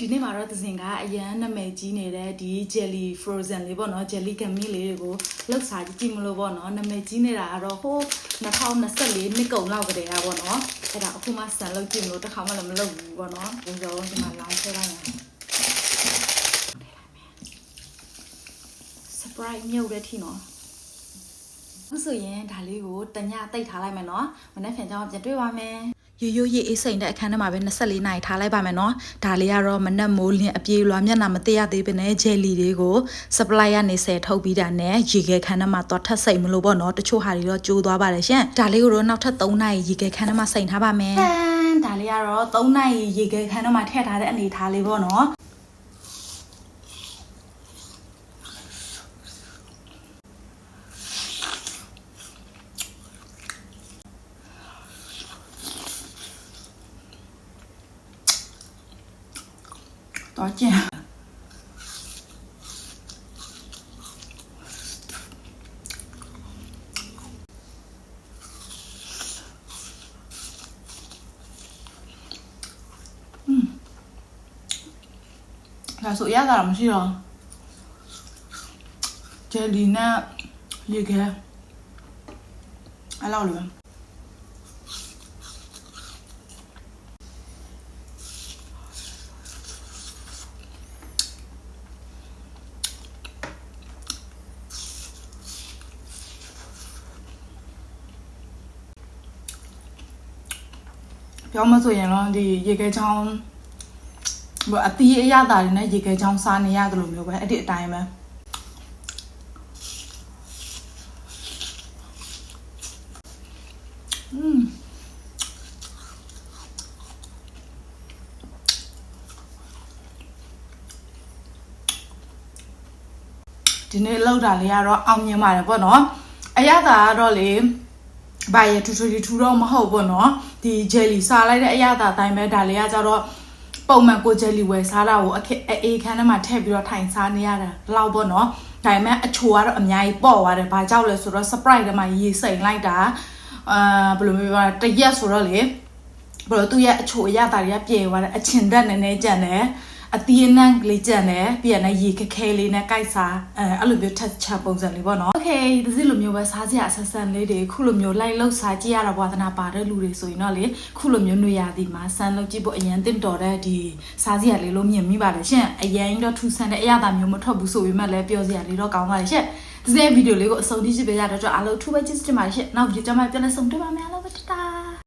ဒီနေ့မှာတော့သစင်ကအရန်နာမည်ကြီးနေတဲ့ဒီ jelly frozen လေးပေါ့နော် jelly gummy လေးတွေကိုလောက်စားကြည့်မလို့ပေါ့နော်နာမည်ကြီးနေတာကတော့ဟို2024နှစ်ကုန်လောက်ကတည်းကပေါ့နော်အဲ့ဒါအခုမှစံလောက်ကြည့်မလို့တစ်ခါမှလည်းမလုပ်ဘူးပေါ့နော်ဘုံကြောဒီမှာလောင်းထည့်လိုက်မယ် surprise မြုပ်တဲ့ထီနော်ဟုတ်ဆိုရင်ဒါလေးကိုတညတိတ်ထားလိုက်မယ်နော်မနေ့ဖြန်ကျတော့ပြန်တွေ့ပါမယ် ရိုးရိုးရေးအေးစိန်တဲ့အခန်းထဲမှာပဲ24နာရီထားလိုက်ပါမယ်နော်ဒါလေးကတော့မနက်မိုးလင်းအပြေးလွာမျက်နှာမတည့်ရသေးဘဲနဲ့ဂျယ်လီတွေကို supply ကနေဆယ်ထုတ်ပြီးတာနဲ့ရေခဲခန်းထဲမှာတော့ထပ်စိန်မလို့ပေါ့နော်တချို့ဟာတွေတော့ကျိုးသွားပါတယ်ရှင်ဒါလေးကိုတော့နောက်ထပ်3နာရီရေခဲခန်းထဲမှာစိန်ထားပါမယ်ဟမ်ဒါလေးကတော့3နာရီရေခဲခန်းထဲမှာထည့်ထားတဲ့အနေထားလေးပေါ့နော် tỏ trà 가수 야가 안 싫어. 제 리나 얘기해. 알라 올려. ပဲပြောမဆိုရင်တော့ဒီရေခဲချောင်းဘာအတီးအရသာတွေနဲ့ရေခဲချောင်းစားနေရတယ်လို့မျိုးပဲအဲ့ဒီအတိုင်းပဲอืมဒီနေ့လောက်တာလေးကတော့အောင်မြင်ပါတယ်ပေါ့နော်အရသာကတော့လေ ဘာရထူထူထူတော့မဟုတ်ဘူးเนาะဒီဂျယ်လီစားလိုက်တဲ့အရသာအတိုင်းပဲဒါလေးကကြတော့ပုံမှန်ကိုဂျယ်လီဝယ်စားတာကိုအခက်အေးခန်းထဲမှာထည့်ပြီးတော့ထိုင်စားနေရတာလောက်ပေါ့เนาะဒါပေမဲ့အချိုကတော့အများကြီးပေါ့သွားတယ်ဘာကြောက်လဲဆိုတော့ surprise ထဲမှာရေစိမ်လိုက်တာအာဘယ်လိုမျိုးပြောတရက်ဆိုတော့လေဘယ်လိုသူ့ရဲ့အချိုအရသာတွေကပြေသွားတယ်အချင်တက်နေနေကြံတယ် အတီးအနှံကလေးကြံတယ်ပြီးရင်လည်းရေခက်ခဲလေးနဲ့ကြိုက်စားအဲအဲ့လိုမျိုး touch ချပုံစံလေးပေါ့နော် Okay ဒီစလိုမျိုးပဲစားစရာဆက်ဆန်လေးတွေခုလိုမျိုးလိုက်လောက်စားကြည့်ရတာဘဝသနာပါတဲ့လူတွေဆိုရင်တော့လေခုလိုမျိုးຫນွေရာသီမှာဆန်လောက်ကြည့်ဖို့အရင်တင့်တော်တဲ့ဒီစားစရာလေးလို့မြင်မိပါတယ်ရှင်အရင်တော့ထူဆန်တဲ့အရာသာမျိုးမထွက်ဘူးဆိုပေမဲ့လည်းပြောစရာလေးတော့ကောင်းပါတယ်ရှင်ဒီစတဲ့ဗီဒီယိုလေးကိုအဆုံးထိကြည့်ပေးရတော့အားလုံးထူပဲကြည့်စတင်ပါတယ်ရှင်နောက်ဗီဒီယိုကြမှာပြန်လည်ဆုံတွေ့ပါမယ်အားလုံးပဲတတာ